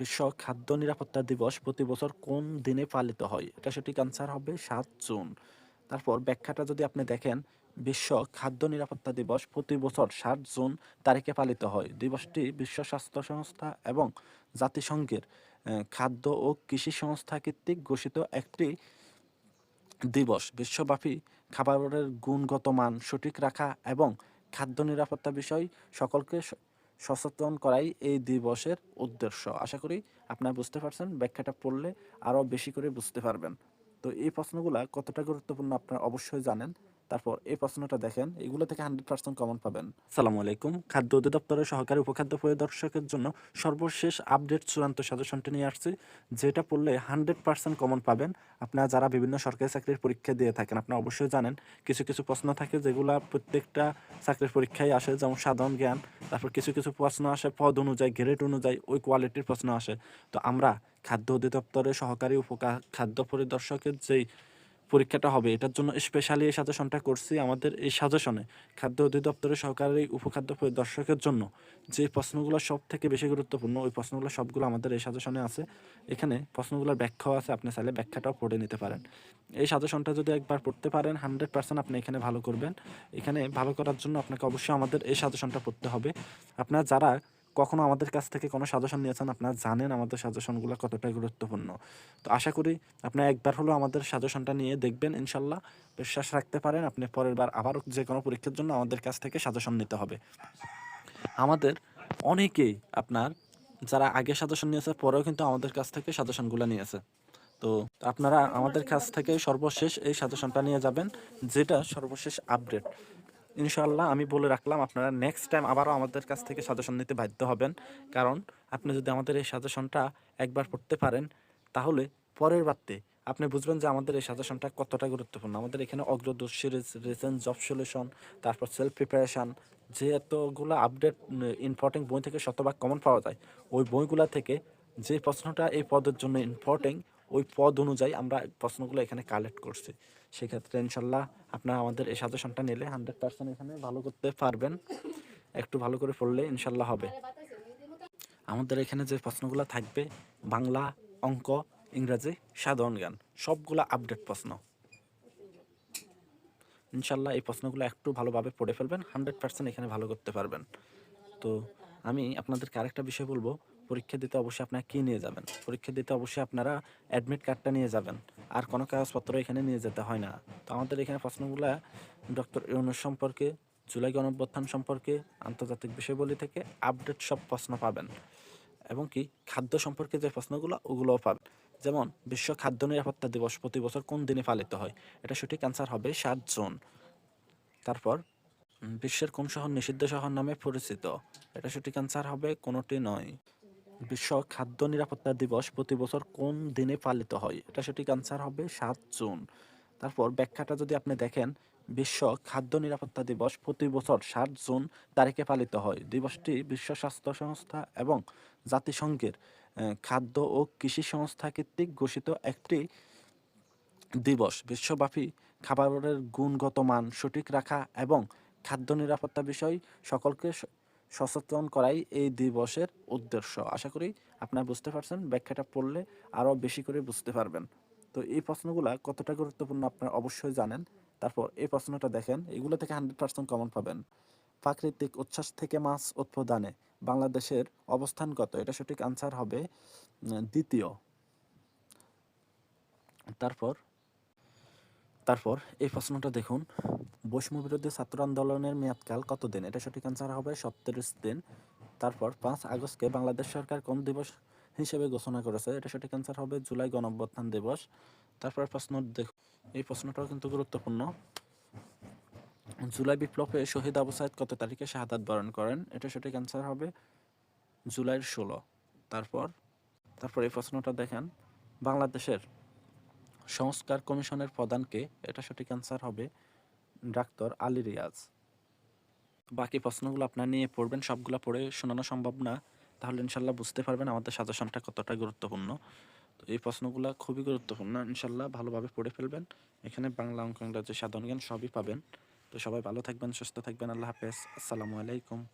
বিশ্ব খাদ্য নিরাপত্তা দিবস প্রতি বছর কোন দিনে পালিত হয়? এটা সঠিক আনসার হবে সাত জুন। তারপর ব্যাখ্যাটা যদি আপনি দেখেন, বিশ্ব খাদ্য নিরাপত্তা দিবস প্রতি বছর সাত জুন তারিখে পালিত হয়। দিবসটি বিশ্ব স্বাস্থ্য সংস্থা এবং জাতিসংঘের খাদ্য ও কৃষি সংস্থা কর্তৃক ঘোষিত একটি দিবস। বিশ্বব্যাপী খাবারের গুণগত মান সঠিক রাখা এবং খাদ্য নিরাপত্তা বিষয় সকলকে সচেতন করাই এই দিবসের উদ্দেশ্য। আশা করি আপনারা বুঝতে পারছেন, ব্যাখ্যাটা পড়লে আরও বেশি করে বুঝতে পারবেন। তো এই প্রশ্নগুলা কতটা গুরুত্বপূর্ণ আপনারা অবশ্যই জানেন। তারপর এই প্রশ্নটা দেখেন, এগুলো থেকে হান্ড্রেড পার্সেন্ট কমন পাবেন। সালামু আলাইকুম। খাদ্য অধিদপ্তরের সহকারী উপখাদ্য পরিদর্শকের জন্য সর্বশেষ আপডেট চূড়ান্ত সাজেশনটি নিয়ে আসছি, যেটা পড়লে হান্ড্রেড পার্সেন্ট কমন পাবেন। আপনারা যারা বিভিন্ন সরকারি চাকরির পরীক্ষা দিয়ে থাকেন, আপনারা অবশ্যই জানেন, কিছু কিছু প্রশ্ন থাকে যেগুলো প্রত্যেকটা চাকরির পরীক্ষায় আসে, যেমন সাধারণ জ্ঞান, তারপর কিছু কিছু প্রশ্ন আসে, পদ অনুযায়ী গ্রেড অনুযায়ী, ওই কোয়ালিটির প্রশ্ন আসে। তো আমরা খাদ্য অধিদপ্তরের সহকারী উপকা খাদ্য পরিদর্শকের যেই পরীক্ষাটা হবে। এটার জন্য স্পেশালি এই সাজেশনটা করছি আমাদের এই সাজেশনে খাদ্য অধিদপ্তরের সহকারী উপখাদ্য পরিদর্শকের জন্য। যে প্রশ্নগুলো সব থেকে বেশি গুরুত্বপূর্ণ, ওই প্রশ্নগুলো সবগুলো আমাদের এই সাজেশনে আছে। এখানে প্রশ্নগুলোর ব্যাখ্যাও আছে, আপনি চাইলে ব্যাখ্যাটাও পড়ে নিতে পারেন। এই সাজেশনটা যদি একবার পড়তে পারেন হান্ড্রেড পার্সেন্ট আপনি এখানে ভালো করবেন। এখানে ভালো করার জন্য আপনাকে অবশ্যই আমাদের এই সাজেশনটা পড়তে হবে। আপনারা যারা কখনো আমাদের কাছ থেকে কোনো সাজেশন নিয়েছেন? আপনারা জানেন আমাদের সাজেশনগুলো কতটা গুরুত্বপূর্ণ। তো আশা করি আপনি একবার হলেও আমাদের সাজেশনটা নিয়ে দেখবেন, ইনশাল্লাহ। বিশ্বাস রাখতে পারেন, আপনি পরের বার আবারও যে কোনো পরীক্ষার জন্য আমাদের কাছ থেকে সাজেশন নিতে হবে। আমাদের অনেকেই আপনার, যারা আগে সাজেশন নিয়েছে, পরেও কিন্তু আমাদের কাছ থেকে সাজেশনগুলো নিয়েছে। তো আপনারা আমাদের কাছ থেকে সর্বশেষ এই সাজেশনটা নিয়ে যাবেন, যেটা সর্বশেষ আপডেট। ইনশাল্লাহ আমি বলে রাখলাম, আপনারা নেক্সট টাইম আবারও আমাদের কাছ থেকে সাজেশন নিতে বাধ্য হবেন। কারণ আপনি যদি আমাদের এই সাজেশনটা একবার পড়তে পারেন, তাহলে পরের বারতে আপনি বুঝবেন যে আমাদের এই সাজেশনটা কতটা গুরুত্বপূর্ণ। আমাদের এখানে অগ্রদর্শী রিসেন্ট জব সলিউশন তারপর সেলফ প্রিপারেশান যে এতগুলো আপডেট ইম্পর্টেন্ট বই থেকে শতভাগ কমন পাওয়া যায়, ওই বইগুলা থেকে যে প্রশ্নটা এই পদের জন্য ইম্পর্টেন্ট ওই পদ অনুযায়ী আমরা প্রশ্নগুলো এখানে কালেক্ট করছি। সেক্ষেত্রে ইনশাল্লাহ আপনারা আমাদের এই সাজেশনটা নিলে হান্ড্রেড পার্সেন্ট এখানে ভালো করতে পারবেন। একটু ভালো করে পড়লে ইনশাল্লাহ হবে। আমাদের এখানে যে প্রশ্নগুলো থাকবে, বাংলা অঙ্ক, ইংরাজি, সাধারণ জ্ঞান, সবগুলো আপডেট প্রশ্ন। ইনশাল্লাহ এই প্রশ্নগুলো একটু ভালোভাবে পড়ে ফেলবেন হান্ড্রেড পার্সেন্ট এখানে ভালো করতে পারবেন। তো আমি আপনাদেরকে আরেকটা বিষয় বলব পরীক্ষা দিতে অবশ্যই আপনারা কী নিয়ে যাবেন? পরীক্ষা দিতে অবশ্যই আপনারা অ্যাডমিট কার্ডটা নিয়ে যাবেন। আর কোনো কাগজপত্র এখানে নিয়ে যেতে হয় না। তো আমাদের এখানে প্রশ্নগুলো ডক্টর ইউনুস সম্পর্কে, জুলাই গণঅভ্যুত্থান সম্পর্কে, আন্তর্জাতিক বিষয়বলি থেকে আপডেট সব প্রশ্ন পাবেন। এবং কি খাদ্য সম্পর্কে যে প্রশ্নগুলো, ওগুলোও পাবেন। যেমন, বিশ্ব খাদ্য নিরাপত্তা দিবস প্রতি বছর কোন দিনে পালিত হয়? এটা সঠিক অ্যান্সার হবে সাত জুন। তারপর বিশ্বের কোন শহর নিষিদ্ধ শহর নামে পরিচিত? এটা সঠিক অ্যান্সার হবে কোনোটি নয়। বিশ্ব খাদ্য নিরাপত্তা দিবস প্রতি বছর কোন দিনে পালিত হয়? এটা সঠিক অ্যান্সার হবে সাত জুন। তারপর ব্যাখ্যাটা যদি আপনি দেখেন, বিশ্ব খাদ্য নিরাপত্তা দিবস প্রতি বছর সাত জুন তারিখে পালিত হয়। দিবসটি বিশ্ব স্বাস্থ্য সংস্থা এবং জাতিসংঘের খাদ্য ও কৃষি সংস্থা কর্তৃক ঘোষিত একটি দিবস। বিশ্বব্যাপী খাবারের গুণগত মান সঠিক রাখা এবং খাদ্য নিরাপত্তা বিষয় সকলকে সচেতন করাই এই দিবসের উদ্দেশ্য। আশা করি আপনারা বুঝতে পারছেন, ব্যাখ্যাটা পড়লে আরও বেশি করে বুঝতে পারবেন। তো এই প্রশ্নগুলা কতটা গুরুত্বপূর্ণ আপনারা অবশ্যই জানেন। তারপর এই প্রশ্নটা দেখেন, এগুলো থেকে হান্ড্রেড পার্সেন্ট কমন পাবেন। প্রাকৃতিক উচ্ছ্বাস থেকে মাছ উৎপাদনে বাংলাদেশের অবস্থান কত? এটা সঠিক আনসার হবে দ্বিতীয়। তারপর তারপর এই প্রশ্নটা দেখুন, বৈষম্য বিরোধী ছাত্র আন্দোলনের মেয়াদকাল কতদিন? এটা সঠিক আনসার হবে সত্তরিশ দিন। তারপর পাঁচ আগস্টকে বাংলাদেশ সরকার কোন দিবস হিসেবে ঘোষণা করেছে? এটা সঠিক আনসার হবে জুলাই গণঅভ্যুত্থান দিবস। তারপর প্রশ্ন দেখুন, এই প্রশ্নটাও কিন্তু গুরুত্বপূর্ণ। জুলাই বিপ্লবে শহীদ আবু সাইদ কত তারিখে শাহাদাত বরণ করেন? এটা সঠিক অ্যান্সার হবে জুলাইয়ের ষোলো। তারপর তারপর এই প্রশ্নটা দেখেন, বাংলাদেশের সংস্কার কমিশনের প্রধানকে এটা সঠিক অ্যান্সার হবে ডাক্তার আলী রিয়াজ। বাকি প্রশ্নগুলো আপনার নিয়ে পড়বেন, সবগুলো পড়ে শোনানো সম্ভব না, তাহলে ইনশাল্লাহ বুঝতে পারবেন আমাদের সাজেশনটা কতটা গুরুত্বপূর্ণ। তো এই প্রশ্নগুলো খুবই গুরুত্বপূর্ণ, ইনশাল্লাহ ভালোভাবে পড়ে ফেলবেন। এখানে বাংলা অঙ্ক ইংরাজি সাধারণ জ্ঞান সবই পাবেন। তো সবাই ভালো থাকবেন, সুস্থ থাকবেন, আল্লাহ হাফেজ, আসসালামু আলাইকুম।